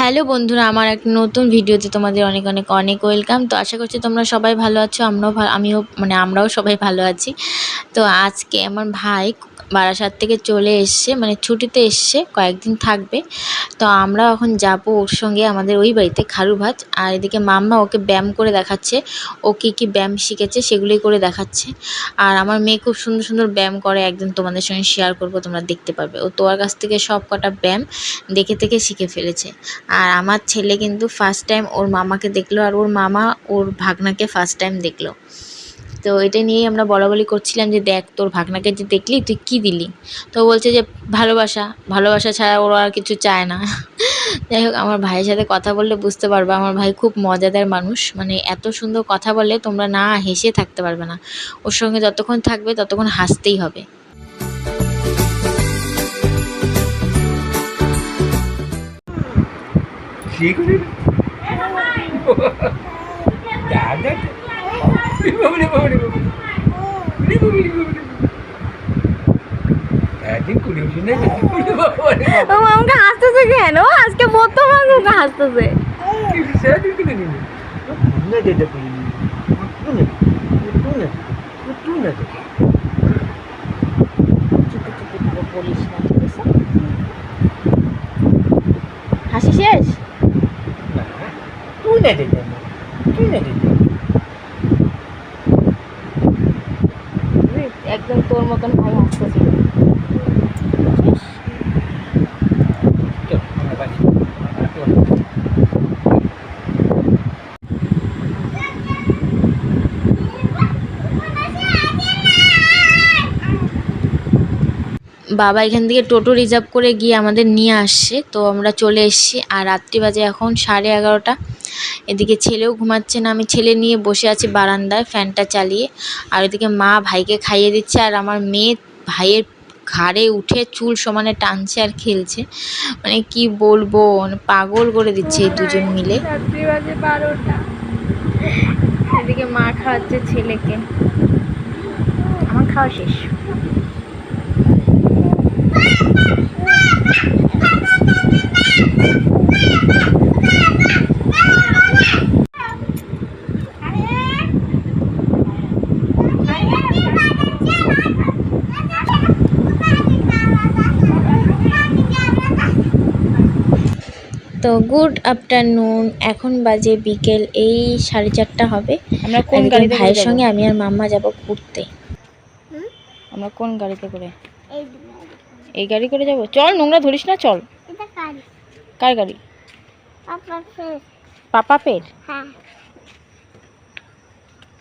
Hello বন্ধুরা, আমার এক নতুন ভিডিওতে তোমাদের অনেক অনেক অনেক ওয়েলকাম। তো আশা করছি তোমরা সবাই ভালো আছো, আমরাও আমিও মানে আমরাও সবাই ভালো আছি। তো আজকে আমার ভাই বারাসাত থেকে চলে এসছে মানে ছুটিতে এসছে, কয়েকদিন থাকবে। তো আমরা এখন যাব ওর সঙ্গে আমাদের ওই বাড়িতে খারু ভাত। আর এদিকে মাম্মা ওকে ব্যায়াম করে দেখাচ্ছে, ও কী কী ব্যায়াম শিখেছে সেগুলোই করে দেখাচ্ছে। আর আমার মেয়ে খুব সুন্দর সুন্দর ব্যায়াম করে একদিন তোমাদের সঙ্গে শেয়ার করব, তোমরা দেখতে পারবে। ও তোর কাছ থেকে সব কটা ব্যায়াম দেখে দেখে শিখে ফেলেছে। আর আমার ছেলে কিন্তু ফার্স্ট টাইম ওর মামাকে দেখল, আর ওর মামা ওর ভাগনাকে ফার্স্ট টাইম দেখল। তো এটা নিয়েই আমরা বলা বলি করছিলাম যে দেখ, তোর ভাগনাকে যে দেখলি, তুই কি দিলি? তো বলছে যে, ভালোবাসা। ভালোবাসা ছাড়া ওরা আর কিছু চায় না। যাই হোক, আমার ভাইয়ের সাথে কথা বললে বুঝতে পারবে, আমার ভাই খুব মজাদার মানুষ। মানে এত সুন্দর কথা বলে তোমরা না হেসে থাকতে পারবে না। ওর সঙ্গে যতক্ষণ থাকবে, ততক্ষণ হাসতেই হবে। শিখলি দাদা আমাকে হাসতেছে কেন আজকে প্রথম আমাকে হাসতেছে সারাদিন কিনে নিবি না যেতে পারিনি টুনে টুনে টুনে বলিস না ঠিক আছে হাসি শেষ টুনে যেতে টুনে যেতে একদম তোর মতন ভাই হাসতেছিল বাবা এখান থেকে টোটো রিজার্ভ করে গিয়ে আমাদের নিয়ে আসছে। তো আমরা চলে এসেছি আর রাত্রি বাজে এখন সাড়ে এগারোটা। এদিকে ছেলেও ঘুমাচ্ছে না আমি ছেলে নিয়ে বসে আছি বারান্দায় ফ্যানটা চালিয়ে আর এদিকে মা ভাইকে খাইয়ে দিচ্ছে আর আমার মেয়ে ভাইয়ের ঘাড়ে উঠে চুল সমানে টানছে আর খেলছে মানে কি বলব মানে পাগল করে দিচ্ছে এই দুজন মিলে এদিকে মা খাওয়াচ্ছে ছেলেকে আমার খাওয়া শেষ তো গুড আফটারনুন এখন বাজে বিকেল এই সাড়ে চারটা হবে। আমরা কোন গাড়িতে ভাইয়ের সঙ্গে আমি আর মাম্মা যাব ঘুরতে। আমরা কোন গাড়িতে করে? এই গাড়ি করে যাব। চল নোংরা ধরিস না চল। কার? গাড়ি? পাপা পের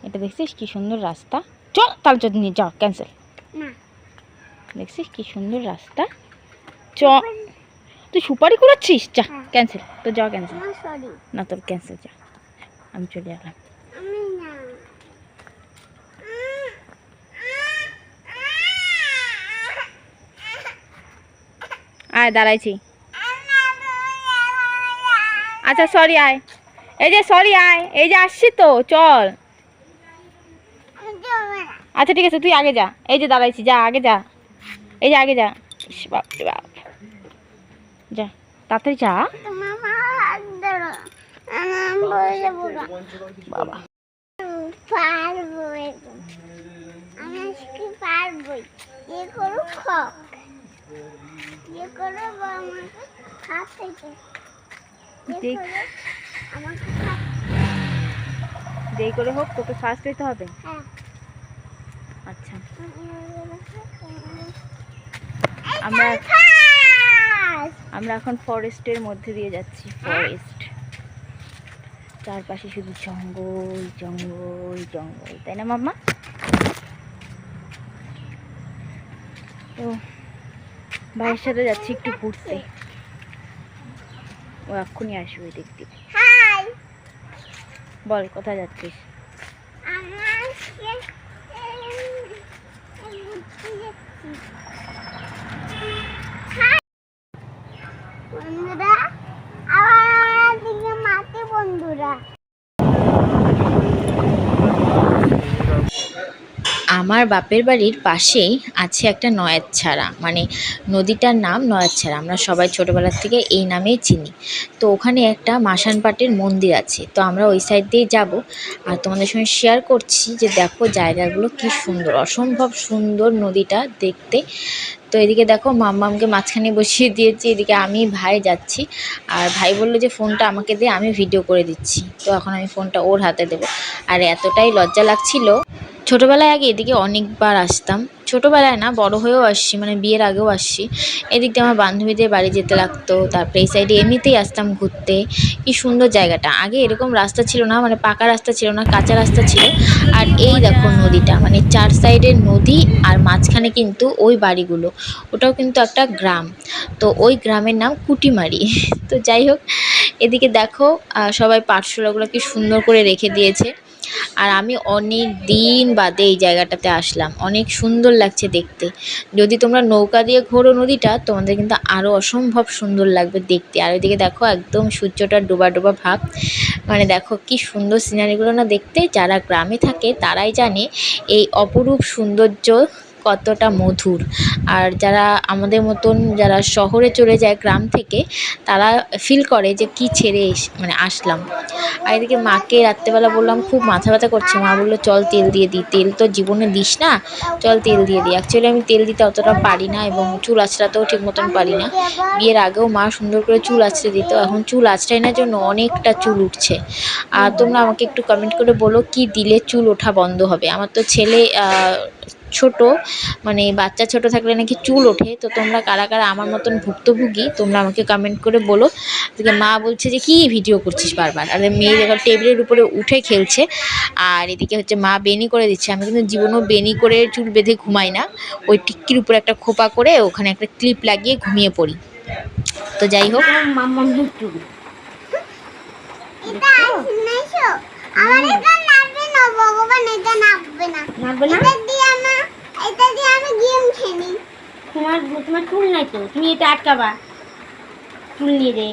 এটা দেখছিস কি সুন্দর রাস্তা? চল তাহলে যদি নিয়ে যা ক্যান্সেল দেখছিস কি সুন্দর রাস্তা? চ। তুই সুপারি করাচ্ছিস যা। ক্যান্সেল তো যা ক্যান্সেল। না তোর ক্যান্সেল যা। আমি চলে এলাম। আয় দাঁড়াইছি। আচ্ছা সরি আয়। এই যে সরি আয়। এই যে আসছি তো চল। আচ্ছা ঠিক আছে তুই আগে যা। এই যে দাঁড়াইছি যা আগে যা। এই যে আগে যা। বাপ। যা। তাড়াতাড়ি যা। বাবা। যেই করে হোক তোকে ফার্স্ট হইতে হবে। হ্যাঁ। আচ্ছা। আমরা আমরা- এখন ফরেস্টের মধ্যে দিয়ে যাচ্ছি ফরেস্ট। চারপাশে শুধু জঙ্গল জঙ্গল জঙ্গল তাই না মাম্মা? তো ভাইয়ের সাথে যাচ্ছি একটু ঘুরতে। ও এক্ষুনি আসবে দেখতে। বল কোথায় যাচ্ছিস আমার আজকে ঘুরতে যাচ্ছি হাই বন্ধুরা আবার আমার দিকে মাতে বন্ধুরা আমার বাপের বাড়ির পাশেই আছে একটা নয়াচ্ছাড়া মানে নদীটার নাম নয়াচ্ছাড়া আমরা সবাই ছোটোবেলার থেকে এই নামেই চিনি। তো ওখানে একটা মাসান পাটের মন্দির আছে। তো আমরা ওই সাইড দিয়ে যাব। আর তোমাদের সঙ্গে শেয়ার করছি যে দেখো জায়গাগুলো কি সুন্দর। অসম্ভব সুন্দর নদীটা দেখতে। তো এদিকে দেখো মাম্মামকে মাঝখানে বসিয়ে দিয়েছি, এদিকে আমি, ভাই যাচ্ছি। আর ভাই বলল যে ফোনটা আমাকে দিয়ে আমি ভিডিও করে দিচ্ছি। তো এখন আমি ফোনটা ওর হাতে দেবো। আর এতটাই লজ্জা লাগছিল। ছোটোবেলায় আগে এদিকে অনেকবার আসতাম। ছোটোবেলায় না বড় হয়েও আসছি মানে বিয়ের আগেও আসছি। এদিক দিয়ে আমার বান্ধবীদের বাড়ি যেতে লাগতো, তারপরে এই সাইডে এমনিতেই আসতাম ঘুরতে। কি সুন্দর জায়গাটা। আগে এরকম রাস্তা ছিল না মানে পাকা রাস্তা ছিল না, কাঁচা রাস্তা ছিল। আর এই দেখো নদীটা মানে চার সাইডে নদী আর মাঝখানে কিন্তু ওই বাড়িগুলো। ওটাও কিন্তু একটা গ্রাম। তো ওই গ্রামের নাম কুটিমারি। তো যাই হোক, এদিকে দেখো সবাই পাঠশালাগুলো কি সুন্দর করে রেখে দিয়েছে। আর আমি অনেক দিন বাদে এই জায়গাটাতে আসলাম। অনেক সুন্দর লাগছে দেখতে। যদি তোমরা নৌকা দিয়ে ঘোরো নদীটা, তোমাদের কিন্তু আরও অসম্ভব সুন্দর লাগবে দেখতে। আর ওইদিকে দেখো একদম সূর্যটা ডোবা ডোবা ভাব। মানে দেখো কি সুন্দর সিনারিগুলো না দেখতে। যারা গ্রামে থাকে তারাই জানে এই অপরূপ সৌন্দর্য কতটা মধুর। আর যারা আমাদের মতন যারা শহরে চলে যায় গ্রাম থেকে, তারা ফিল করে যে কি ছেড়ে এস- মানে আসলাম। আর এদিকে মাকে রাত্রেবেলা বললাম, খুব মাথা ব্যথা করছে। মা বলল, চল তেল দিয়ে দিই। তেল তো জীবনে দিস না, চল তেল দিয়ে দিই। অ্যাকচুয়ালি আমি তেল দিতে অতটা পারি না এবং চুল আঁচড়াতেও ঠিক মতন পারি না। বিয়ের আগেও মা সুন্দর করে চুল আঁচড়ে দিত, এখন চুল আঁচড়ানোর জন্য অনেকটা চুল উঠছে। আর তোমরা আমাকে একটু কমেন্ট করে বলো, কি দিলে চুল ওঠা বন্ধ হবে? আমার তো ছেলে ছোট মানে বাচ্চা ছোট থাকলে নাকি চুল ওঠে। তো তোমরা কারা কারা আমার মতন ভুক্তভোগী তোমরা আমাকে কমেন্ট করে বলো। মা বলছে যে কি ভিডিও করছিস বারবার? আর মেয়ে যখন টেবিলের উপরে উঠে খেলছে। আর এদিকে হচ্ছে মা বেনি করে দিচ্ছে। আমি কিন্তু জীবনেও বেনি করে চুল বেঁধে ঘুমাই না। ওই টিক্কির উপরে একটা খোপা করে ওখানে একটা ক্লিপ লাগিয়ে ঘুমিয়ে পড়ি। তো যাই হোক। আমার এটা নামবে না ভগবান এটা নামবে না। নামবে না? এটা দিয়ে আমি দিয়ে গেম খেলি তোমার তোমার চুল নাই তো। তুমি এটা আটকাবা। চুল নিয়ে দে